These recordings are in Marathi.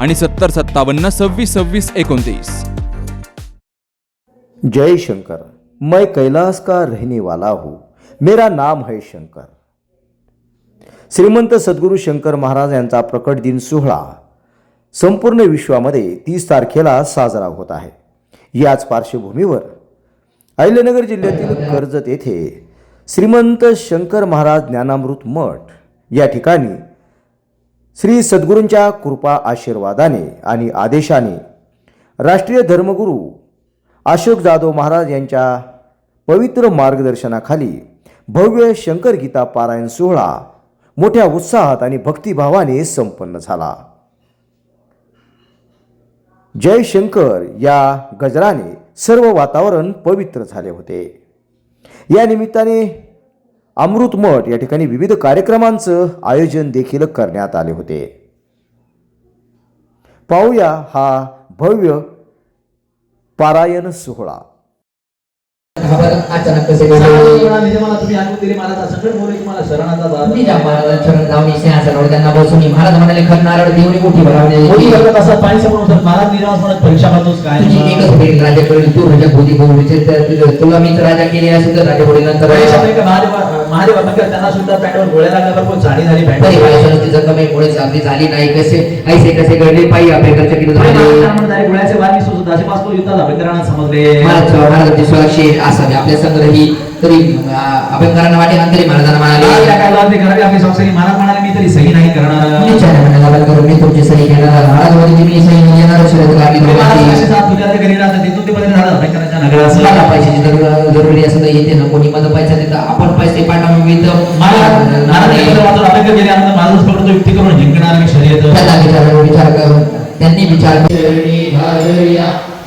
आणि सत्तर सत्तावन्न सव्वीस सव्वीस एकोणतीस. जय शंकर. मैं कैलास का रहने वाला हूँ. मेरा नाम है शंकर. श्रीमंत सद्गुरू शंकर महाराज यांचा प्रकट दिन सोहळा संपूर्ण विश्वामध्ये तीस तारखेला साजरा होत आहे. याच पार्श्वभूमीवर अहिल्यानगर जिल्ह्यातील कर्जत येथे श्रीमंत शंकर महाराज ज्ञानामृत मठ या ठिकाणी श्री सद्गुरूंच्या कृपा आशीर्वादाने आणि आदेशाने राष्ट्रीय धर्मगुरू अशोक जाधव महाराज यांच्या पवित्र मार्गदर्शनाखाली भव्य शंकर गीता पारायण सोहळा मोठ्या उत्साहात आणि भक्तिभावाने संपन्न झाला. जय शंकर या गजराने सर्व वातावरण पवित्र झाले होते. या निमित्ताने अमृत मठ या ठिकाणी विविध कार्यक्रमांचं आयोजन देखील करण्यात आले होते. पाहूया हा भव्य पारायण सोहळा. अचानक कसे सांगा घडले मला निजे मला तुम्ही आणून दिले मला आता संकट मोरे तुम्हाला शरणाचा दादा मी ज्या महाराजांच्या जाऊन सिंहासनावर त्यांना बसून महाराज म्हणाले खर नारळ देऊन मोठी मोठी भरावणे करत असं पाणी समोर होतं महाराज निराश म्हणत परीक्षा पाहतोस काय? तुझी एकच बहीण राजा करेल तू राजा भोदी भाऊ विचार तुला मी राजा केले असेल तर राजा भोडी नंतर महादेव त्यांना सुद्धा गोळ्या झाडी झाली तिचं कमी मुळे झाली नाही कसे ऐसे कसे घडले पायी अभ्यंकरच्या किलो झाले? गोळ्याचे वारणी सुद्धा असे पाच युद्धात अभ्यंकरांना समजले. महाराज महाराजांची असावी आपल्या संग्रही तरी वाटे नंतरी महाराजांना महाराज म्हणाले. काय लागले करावे? आपली संस्थानी महाराज म्हणाले मी तरी सही नाही करणार. विचार म्हणाला करून मी तुमची सही घेणार महाराज मी सही घेणार लागली पैशाची जरूर असं तर येते ना कोणी माझा पैसा देतं. आपण पैसे महाराज पकडतो युक्ती करून जिंकणार मी त्यांना विचार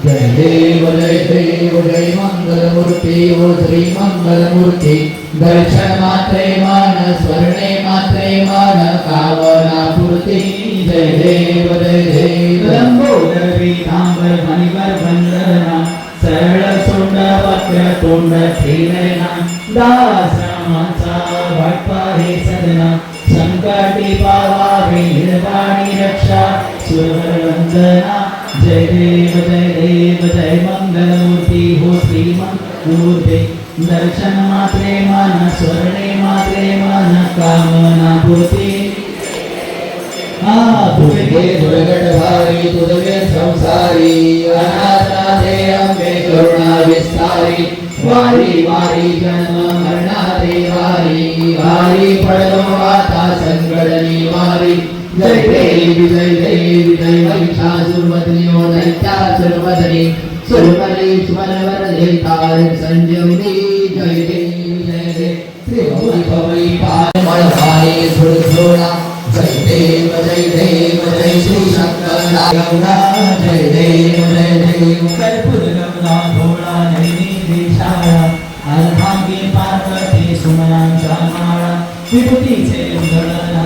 जय देव जय देव जय मंगलमूर्ती ओ श्री मंगलमूर्ती. दर्शन मात्रे मान स्वर्णे मात्रे मान कामना पूर्ती. जय देव जय देव. लंबोदर पीतांबर मणिवर वंदना. सरळ सोंड वक्र तोंड खेळना दासरामाचा वाटपा हे सदना संकटी पावावे निर्वाणी रक्षा. सुरवर वंदना. जय देव जय देव जय मंगलमूर्ती हो श्रीमंतमूर्ती दर्शन मात्रे मन स्वर्णे मात्रे मन कामना पूर्ती हा तुझे दुर्गट भारी तुझे संसारी अनाथाते अंबे करुणा विस्तारी वारी वारी जन्म देवी जय जय ओ जय जय श्री भवई भवई पाय सुर सुरसोळा जय देव जय देव जय श्री शंकर जय देव जय देव कर्पूरगमना भोळा नैनी दिशाळा अल्पांगी पार्वती सुमनांचा माळा विभूतीचे उधळण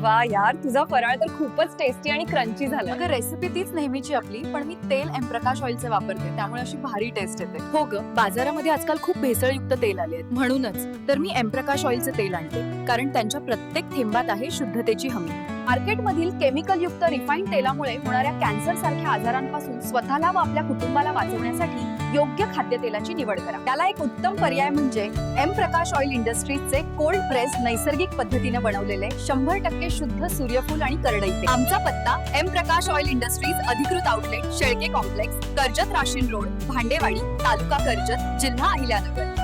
Bye. वा यार तुझा फराळ तर खूपच टेस्टी आणि क्रंची झाला अगं रेसिपी तीच नेहमीची आपली पण मी तेल एम प्रकाश ऑइलचे वापरते त्यामुळे अशी भारी टेस्ट येते. हो ग बाजारामध्ये आजकाल खूप भेसळयुक्त तेल आले आहेत. म्हणूनच तर मी एम प्रकाश ऑइलचे तेल आणते कारण त्यांच्या प्रत्येक थेंबात आहे शुद्धतेची हमी. मार्केटमधील केमिकल युक्त रिफाईंड तेलामुळे होणाऱ्या कॅन्सर सारख्या आजारांपासून स्वतःला व आपल्या कुटुंबाला वाचवण्यासाठी योग्य खाद्यतेलाची निवड करा. त्याला एक उत्तम पर्याय म्हणजे एम प्रकाश ऑइल इंडस्ट्रीजचे कोल्ड प्रेस नैसर्गिक पद्धतीने बनवलेले शंभर टक्के शुद्ध सूर्यफूल आणि करडई आमचा पत्ता एम प्रकाश ऑइल इंडस्ट्रीज अधिकृत outlet Shelke complex Karjat Rashin road Bhandewadi तालुका कर्जत जिल्हा अहिल्यानगर.